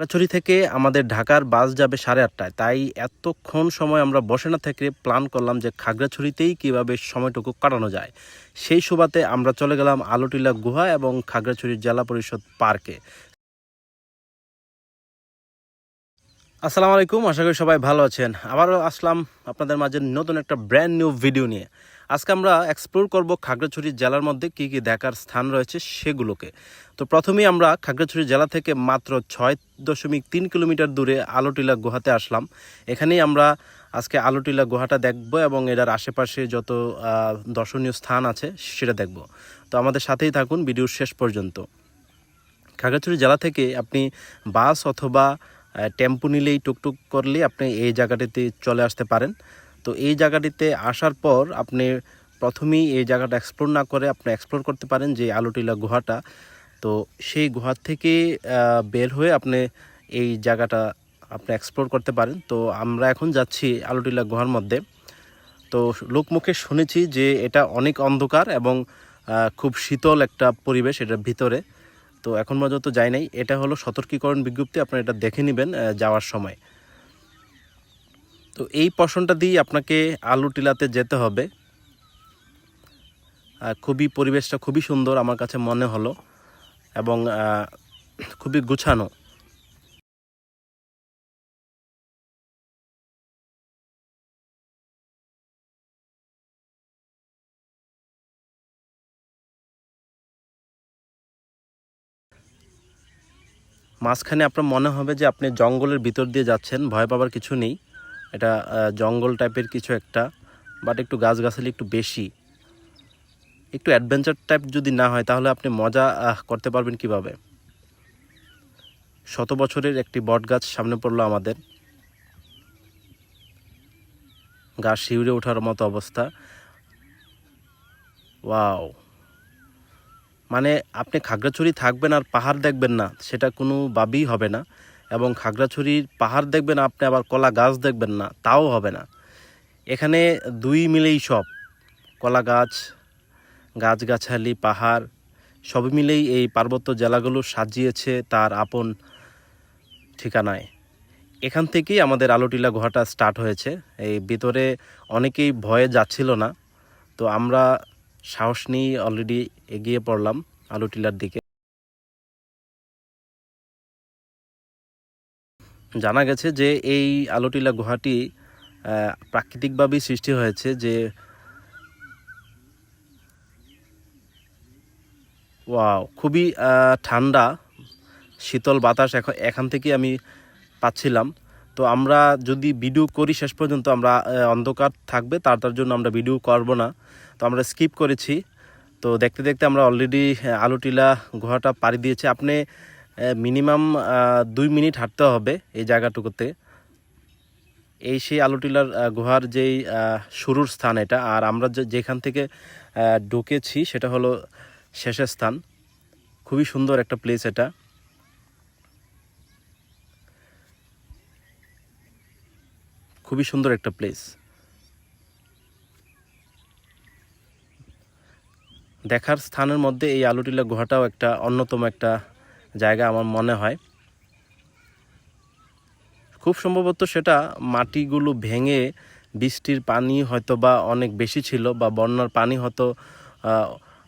খাগড়াছড়ি থেকে আমাদের ঢাকার বাস যাবে সাড়ে আটটায়। তাই এতক্ষণ সময় আমরা বসে না থেকে প্ল্যান করলাম যে খাগড়াছড়িতেই কীভাবে সময়টুকু কাটানো যায়। সেই সুবাদে আমরা চলে গেলাম আলোটিলা গুহা এবং খাগড়াছড়ির জেলা পরিষদ পার্কে। আসসালামু আলাইকুম, আশা করি সবাই ভালো আছেন। আবারও আসলাম আপনাদের মাঝে নতুন একটা ব্র্যান্ড নিউ ভিডিও নিয়ে। আজকে আমরা এক্সপ্লোর করব খাগড়াছড়ি জেলার মধ্যে কি কি দেখার স্থান রয়েছে সেগুলোকে। তো প্রথমেই আমরা খাগড়াছড়ি জেলা থেকে মাত্র ছয় দশমিক তিন কিলোমিটার দূরে আলোটিলা গুহাতে আসলাম। এখানেই আমরা আজকে আলোটিলা গুহাটা দেখব এবং এটার আশেপাশে যত দর্শনীয় স্থান আছে সেটা দেখব। তো আমাদের সাথেই থাকুন ভিডিওর শেষ পর্যন্ত। খাগড়াছড়ি জেলা থেকে আপনি বাস অথবা টেম্পো নিলেই টুকটুক করলে আপনি এই জায়গাটিতে চলে আসতে পারেন। তো এই জায়গাটিতে আসার পর আপনি প্রথমেই এই জায়গাটা এক্সপ্লোর না করে আপনি এক্সপ্লোর করতে পারেন যে আলুটিলা গুহাটা। তো সেই গুহার থেকে বের হয়ে আপনি এই জায়গাটা আপনি এক্সপ্লোর করতে পারেন। তো আমরা এখন যাচ্ছি আলুটিলা গুহার মধ্যে। তো লোকমুখে শুনেছি যে এটা অনেক অন্ধকার এবং খুব শীতল একটা পরিবেশ এটার ভিতরে। তো এখন পর্যন্ত যাই নাই। এটা হলো সতর্কীকরণ বিজ্ঞপ্তি, আপনারা এটা দেখে নেবেন যাওয়ার সময়। তো এই পশনটা দিয়ে আপনাকে আলু টিলাতে যেতে হবে। খুবই পরিবেশটা খুবই সুন্দর আমার কাছে মনে হলো এবং খুবই গুছানো। মাঝখানে আপনার মনে হবে যে আপনি জঙ্গলের ভিতর দিয়ে যাচ্ছেন, ভয় পাবার কিছু নেই। এটা জঙ্গল টাইপের কিছু একটা বাট একটু গাছগাছালি একটু বেশি। একটু অ্যাডভেঞ্চার টাইপ যদি না হয়, তাহলে আপনি মজা করতে পারবেন কীভাবে? শত বছরের একটি বট গাছ সামনে পড়ল আমাদের। গাছ শিউরে ওঠার মতো অবস্থা। ওয়াও। মানে আপনি খাগড়াছড়ি থাকবেন আর পাহাড় দেখবেন না, সেটা কোনো কোনোভাবেই হবে না। এবং খাগড়াছড়ির পাহাড় দেখবেন আপনি, আবার কলা গাছ দেখবেন না, তাও হবে না। এখানে দুই মিলেই সব, কলা গাছ, গাছগাছালি, পাহাড়, সব মিলেই এই পার্বত্য জেলাগুলো সাজিয়েছে তার আপন ঠিকানায়। এখান থেকেই আমাদের আলোটিলা গুহাটা স্টার্ট হয়েছে। এই ভিতরে অনেকেই ভয়ে যাচ্ছিল না, তো আমরা সাহস নিয়ে অলরেডি এগিয়ে পড়লাম আলু টিলার দিকে। জানা গেছে যে এই আলোটিলা গুহাটি প্রাকৃতিকভাবেই সৃষ্টি হয়েছে যে ওয়াও, খুবই ঠান্ডা, শীতল বাতাস এখন, এখান থেকে আমি পাচ্ছিলাম। তো আমরা যদি ভিডিও করি শেষ পর্যন্ত, আমরা অন্ধকার থাকবে, তার তার জন্য আমরা ভিডিও করব না। তো আমরা স্কিপ করেছি। তো দেখতে দেখতে আমরা অলরেডি আলুটিলা গুহাটা পাড়ি দিয়েছি। আপনি মিনিমাম দুই মিনিট হাঁটতে হবে এই জায়গাটুকুতে এই সেই আলুটিলার গুহার যেই শুরুর স্থান এটা। আর আমরা যেখান থেকে ঢুকেছি সেটা হলো শেষের স্থান। খুবই সুন্দর একটা প্লেস এটা। খুবই সুন্দর একটা প্লেস দেখার স্থানের মধ্যে এই আলুটিলা গুহাটাও একটা অন্যতম একটা জায়গা আমার মনে হয়। খুব সম্ভবত সেটা মাটিগুলো ভেঙে বৃষ্টির পানি হয়তো বা অনেক বেশি ছিল বা বন্যার পানি হয়তো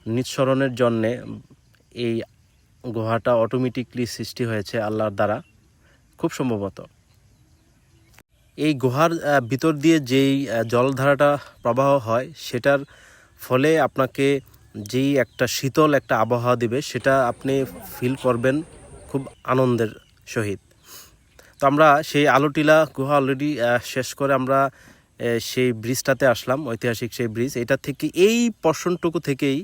নিঃসরণের জন্যে এই গুহাটা অটোমেটিকলি সৃষ্টি হয়েছে আল্লাহর দ্বারা। খুব সম্ভবত। এই গুহার ভিতর দিয়ে যেই জলধারাটা প্রবাহ হয়, সেটার ফলে আপনাকে যেই একটা শীতল একটা আবহাওয়া দিবে, সেটা আপনি ফিল করবেন খুব আনন্দের সহিত। তো আমরা সেই আলোটিলা গুহা অলরেডি শেষ করে আমরা সেই ব্রিজটাতে আসলাম, ঐতিহাসিক সেই ব্রিজ। এটা থেকে এই পর্ষণটুকু থেকেই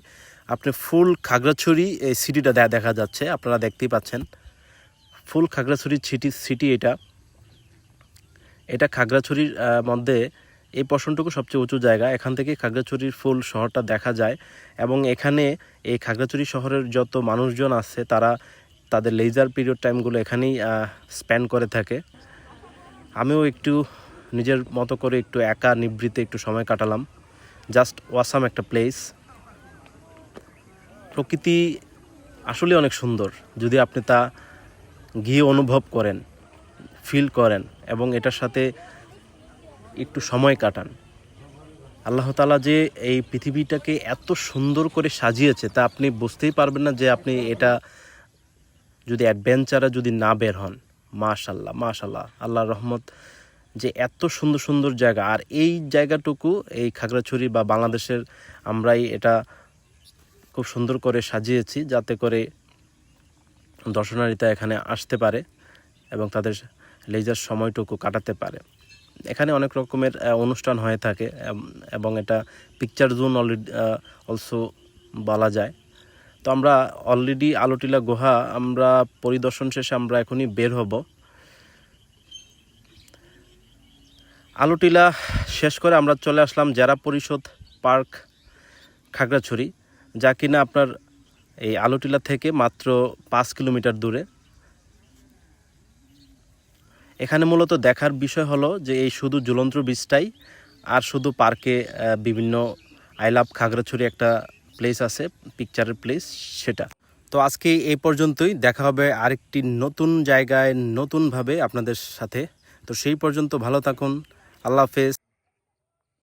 আপনি ফুল খাগড়াছড়ি, এই সিটিটা দেখা যাচ্ছে, আপনারা দেখতেই পাচ্ছেন। ফুল খাগড়াছড়ির সিটি সিটি এটা। এটা খাগড়াছড়ির মধ্যে এই পশনটুকু সবচেয়ে উঁচু জায়গা। এখান থেকে খাগড়াছড়ির ফুল শহরটা দেখা যায় এবং এখানে এই খাগড়াছড়ি শহরের যত মানুষজন আছে, তারা তাদের লেজার পিরিয়ড টাইমগুলো এখানেই স্পেন্ড করে থাকে। আমিও একটু নিজের মতো করে একটু একা নিবৃত্তে একটু সময় কাটালাম। জাস্ট ওয়াসাম একটা প্লেস প্রকৃতি আসলে অনেক সুন্দর। যদি আপনি তা গিয়ে অনুভব করেন ফিল করেন এবং এটার সাথে একটু সময় কাটান। আল্লাহ তালা যে এই পৃথিবীটাকে এত সুন্দর করে সাজিয়েছে তা আপনি বুঝতেই পারবেন না যে আপনি এটা যদি অ্যাডভেঞ্চারে যদি না বের হন। মাশাল্লাহ মাশাল্লাহ আল্লাহর রহমত যে এত সুন্দর সুন্দর জায়গা। আর এই জায়গাটুকু, এই খাগড়াছড়ি বা বাংলাদেশের আমরাই এটা খুব সুন্দর করে সাজিয়েছি যাতে করে দর্শনারীরা এখানে আসতে পারে এবং তাদের লেজার সময়টুকু কাটাতে পারে। এখানে অনেক রকমের অনুষ্ঠান হয়ে থাকে এবং এটা পিকচার জোন অলরেডি অলসো বলা যায়। তো আমরা অলরেডি আলোটিলা গুহা, আমরা পরিদর্শন শেষে আমরা এখনই বের হব। আলোটিলা শেষ করে আমরা চলে আসলাম জেলা পরিষদ পার্ক, খাগড়াছড়ি, যা কিনা আপনার এই আলোটিলা থেকে মাত্র পাঁচ কিলোমিটার দূরে। এখানে মূলত দেখার বিষয় হলো যে এই শুধু ঝুলন্ত বীজটাই আর শুধু পার্কে বিভিন্ন আই লাভ খাগড়াছড়ি একটা প্লেস আছে পিকচারের প্লেস সেটা। তো আজকে এই পর্যন্তই, দেখা হবে আরেকটি নতুন জায়গায় নতুনভাবে আপনাদের সাথে। তো সেই পর্যন্ত ভালো থাকুন, আল্লাহ হাফেজ।